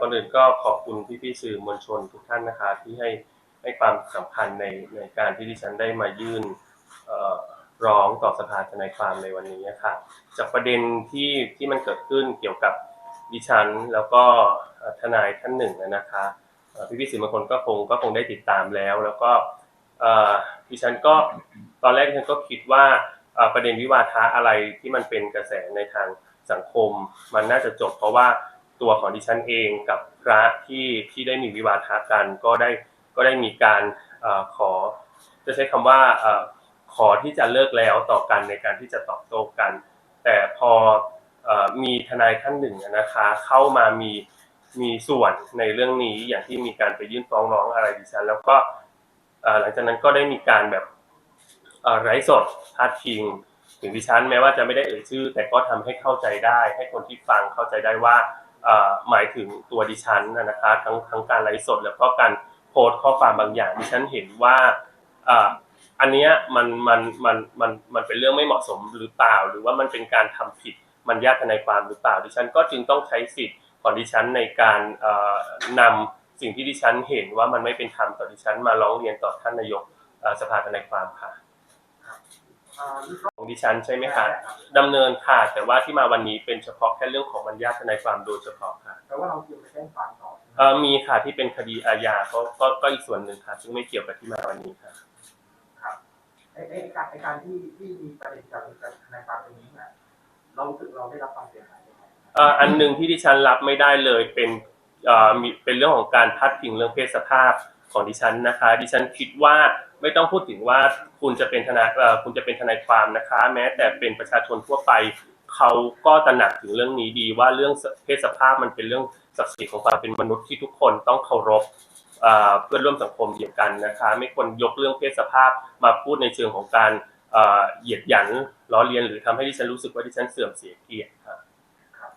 ก่อนอื่นก็ขอบคุณพี่ๆสื่อมวลชนทุกท่านนะคะ ที่ให้ให้ความสำคัญในในการที่ดิฉันได้มายื่นร้องต่อสภาทนายความในวันนี้ค่ะจากประเด็นที่ที่มันเกิดขึ้นเกี่ยวกับดิฉันแล้วก็ทนายท่านหนึ่งนะคะเอ่พี่สื่อมวลชนก็คงก็คงได้ติดตามแล้ว แล้วก็ดิฉันก็ตอนแรกดิฉันก็คิดว่าประเด็นวิวาทะอะไรที่มันเป็นกระแสในทางสังคม มันน่าจะจบเพราะว่า ตัวของดิฉันเองกับพระที่ที่ได้มีวิวาทะกันก็ได้ก็ได้มีการอขอ จะใช้คำว่าอขอที่จะเลิกแล้วต่อกันในการที่จะตอบโต้กัน แต่พออมีทนายท่านหนึ่งนะคะเข้ามามีมีส่วนในเรื่องนี้อย่างที่มีการไปยื่นฟ้องร้องอะไรดิฉัน แล้วก็หลังจากนั้นก็ได้มีการแบบไร้สดพาดพิงถึงดิฉันแม้ว่าจะไม่ได้เอ่ยชื่อ แต่ก็ทำให้เข้าใจได้ ให้คนที่ฟังเข้าใจได้ว่า หมายถึงตัวดิฉันนะคะทั้งทั้งการไลฟ์สด แล้วก็การโพสต์ข้อความบางอย่างดิฉันเห็นว่าอันเนี้ยมันมันมันมันมันเป็นเรื่องไม่เหมาะสมหรือเปล่า หรือว่ามันเป็นการทำผิดมันยากในความหรือเปล่า ดิฉันก็จึงต้องใช้สิทธิ์ของดิฉันในการเอ่อนำสิ่งที่ดิฉันเห็นว่ามันไม่เป็นธรรมต่อดิฉันมาร้องเรียนต่อท่านนายกสภาทนายความค่ะ ของดิฉันใช่ไหมคะดำเนินค่ะแต่ว่าที่มาวันนี้เป็นเฉพาะแค่เรื่องของบรรยาทนายความโดยเฉพาะค่ะแต่ว่าเราเตรียมไปแจ้งความต่อเอ่อมีค่ะที่เป็นคดีอาญาก็ก็ก็อีกส่วนหนึ่งค่ะ ซึ่งไม่เกี่ยวกับที่มาวันนี้ค่ะครับไอ้ไอ้การไอ้การที่ที่มีประเด็นกับกับทนายความตรงนี้เนี่ยเรารู้สึกเราได้รับความเสียหายยังไงเอ่ออันหนึ่งที่ดิฉันรับไม่ได้เลยเป็นเอ่อมีเป็นเรื่องของการพัดพิงเรื่องเพศสภาพ ของดิฉันนะคะ ดิฉันคิดว่าไม่ต้องพูดถึงว่าคุณจะเป็นทนายคุณจะเป็นทนายความนะคะ แม้แต่เป็นประชาชนทั่วไปเขาก็ตระหนักถึงเรื่องนี้ดีว่าเรื่องเพศสภาพมันเป็นเรื่องศักดิ์ศรีของความเป็นมนุษย์ที่ทุกคนต้องเคารพเพื่อนร่วมสังคมเดียวกันนะคะ ไม่ควรยกเรื่องเพศสภาพมาพูดในเชิงของการเหยียดหยันล้อเลียนหรือทำให้ดิฉันรู้สึกว่าดิฉันเสื่อมเสียเกียรติค่ะครับ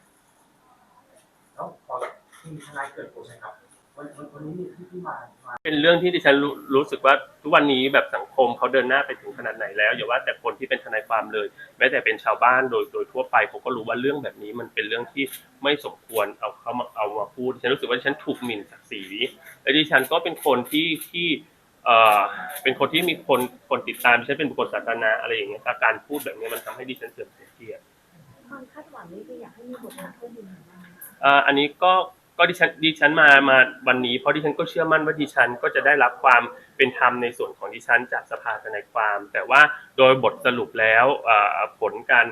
แล้วพอที่ทนายเกิดผลนะครับ วันวันวันนี้มีที่ที่มามาเป็นเรื่องที่ดิฉันรู้รู้สึกว่าทุกวันนี้แบบสังคมเขาเดินหน้าไปถึงขนาดไหนแล้วอย่าว่าแต่คนที่เป็นทนายความเลย แม้แต่เป็นชาวบ้านโดยโดยทั่วไปเขาก็รู้ว่าเรื่องแบบนี้มันเป็นเรื่องที่ไม่สมควรเอาเขามาเอามาพูดดิฉันรู้สึกว่าดิฉันถูกหมิ่นศักดิ์ศรีและดิฉันก็เป็นคนที่ที่เอ่อเป็นคนที่มีคนคนติดตามดิฉันเป็นบุคคลสาธารณะอะไรอย่างเงี้ยถ้าการพูดแบบนี้มันทำให้ดิฉันเสื่อมเสียเกียรติความคาดหวังนี่คืออยากให้มีบทลงโทษยังไงบ้างคะเอ่ออันนี้ก็ ก็ดิฉันดิฉันมามาวันนี้เพราะดิฉันก็เชื่อมั่นว่าดิฉันก็จะได้รับความเป็นธรรมในส่วนของดิฉันจากสภาทนายความ แต่ว่าโดยบทสรุปแล้วเอ่อผลการ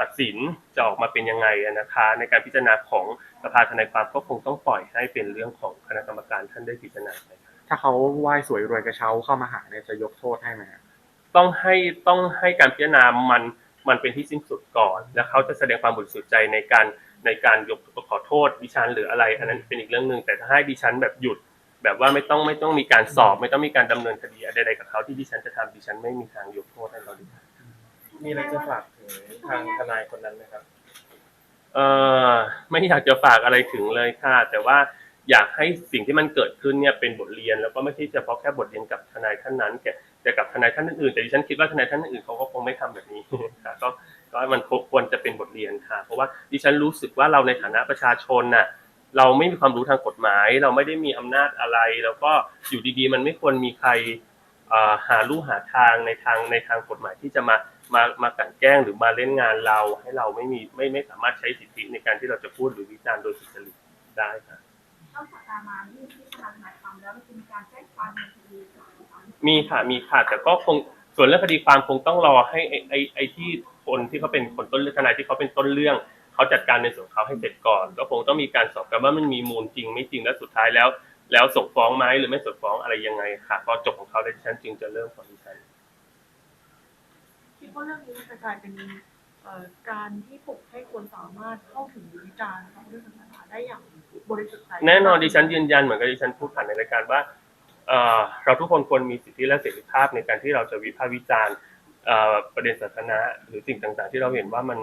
ตัดสินจะออกมาเป็นยังไงนะคะ ในการพิจารณาของสภาทนายความก็คงต้องปล่อยให้เป็นเรื่องของคณะกรรมการท่านได้พิจารณาไปถ้าเขาไหว้สวยรวยกระเช้าเข้ามาหาเนี่ยจะยกโทษให้ไหมฮะต้องให้ต้องให้การพิจารณามันมันเป็นที่สิ้นสุดก่อน แล้วเขาจะแสดงความบริสุทธิ์ใจในการ ในการยกขอโทษดิฉันหรืออะไร อันนั้นเป็นอีกเรื่องหนึ่งแต่ถ้าให้ดิฉันแบบหยุด แบบว่าไม่ต้องไม่ต้องมีการสอบ ไม่ต้องมีการดำเนินคดีใดๆกับเขาที่ดิฉันจะทำดิฉันไม่มีทางยกโทษให้เขาดิมีอะไรจะฝากถึงทางทนายคนนั้นไหมครับ เออไม่อยากจะฝากอะไรถึงเลยค่ะ แต่ว่าอยากให้สิ่งที่มันเกิดขึ้นเนี่ยเป็นบทเรียนแล้วก็ไม่ใช่เฉพาะแค่บทเรียนกับทนายท่านนั้นแต่ แต่กับทนายท่านอื่นแต่ดิฉันคิดว่าทนายท่านอื่นเขาก็คงไม่ทำแบบนี้ค่ะก็ก็มันควรจะเป็นบทเรียนค่ะ เพราะว่าดิฉันรู้สึกว่าเราในฐานะประชาชนน่ะเราไม่มีความรู้ทางกฎหมาย เราไม่ได้มีอำนาจอะไร แล้วก็อยู่ดีๆ มันไม่ควรมีใครหาลู่หาทางในทางในทางกฎหมายที่จะมามามากลั่นแกล้งหรือมาเล่นงานเราให้เราไม่มีไม่ไม่สามารถใช้สิทธิในการที่เราจะพูดหรือวิจารณ์โดยสุจริตได้ค่ะ มีค่ะมีค่ะแต่ก็คงส่วนเรื่องคดีความคงต้องรอให้ไอ้ไอ้ไอที่คนที่เขาเป็นคนต้นเรื่องทนายที่เขาเป็นต้นเรื่องเขาจัดการในส่วนเขาให้เสร็จก่อน ก็คงต้องมีการสอบกันว่ามันมีมูลจริงไม่จริงและสุดท้ายแล้ว แล้วส่งฟ้องไหมหรือไม่ส่งฟ้องอะไรยังไงค่ะพอจบของเขาได้วดิฉันจึงจะเริ่มของดิฉันคิดว่าเรื่องนี้จะกลายเป็นการที่ปลุกให้คนสามารถเข้าถึงวิจารณ์เรื่องศาสนาได้อย่าง บริสุทธิ์ใจแน่นอนดิฉันยืนยันเหมือนกับดิฉันพูดผ่านในรายการว่าเอ่อเราทุกคนควรมีสิทธิและเสรีภาพในการที่เราจะวิพากษ์วิจารณ์เอ่อประเด็นศาสนาหรือสิ่งต่าง ๆ ที่เราเห็นว่ามัน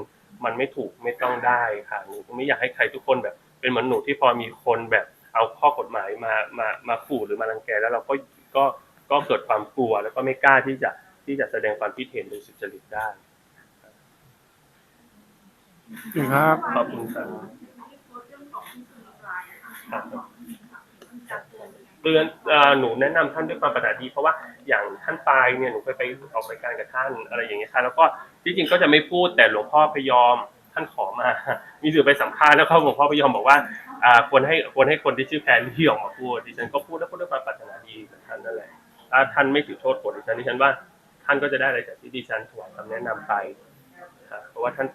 มันไม่ถูกไม่ต้องได้ค่ะหนูไม่อยากให้ใครทุกคนแบบ เป็นเหมือนหนูที่พอมีคนแบบเอาข้อกฎหมายมามามาขู่หรือมารังแกแล้วเราก็ก็ก็เกิดความกลัว แล้วก็ไม่กล้าที่จะที่จะแสดงความคิดเห็นโดยสุจริตได้ ครับ ขอบคุณครับ ครับตือนหนูแนะนำท่านด้วยความปรารถนาดี เพราะว่าอย่างท่านปายเนี่ยหนูเคยไปออกรายการกับท่านอะไรอย่างเงี้ยค่ะแล้วก็ที่จริงก็จะไม่พูดแต่หลวงพ่อพยอมท่านขอมา มีสื่อไปสัมภาษณ์แล้วก็หลวงพ่อพยอมบอกว่าควรให้ควรให้คนที่ชื่อแพรรี่ออกมาพูดดิฉันก็พูดแล้วพูดด้วยความปรารถนาดีกับท่านนั่นแหละถ้าท่านไม่ถือโทษโกรธดิฉันดิฉันว่า ท่านก็จะได้อะไรจากที่ดิฉันถวายคำแนะนำไปเพราะว่าท่าน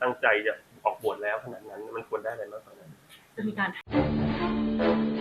ตั้งใจจะออกบวชแล้วขนาดนั้นมันควรได้อะไรมากกว่านั้นจะมีการ Thank you.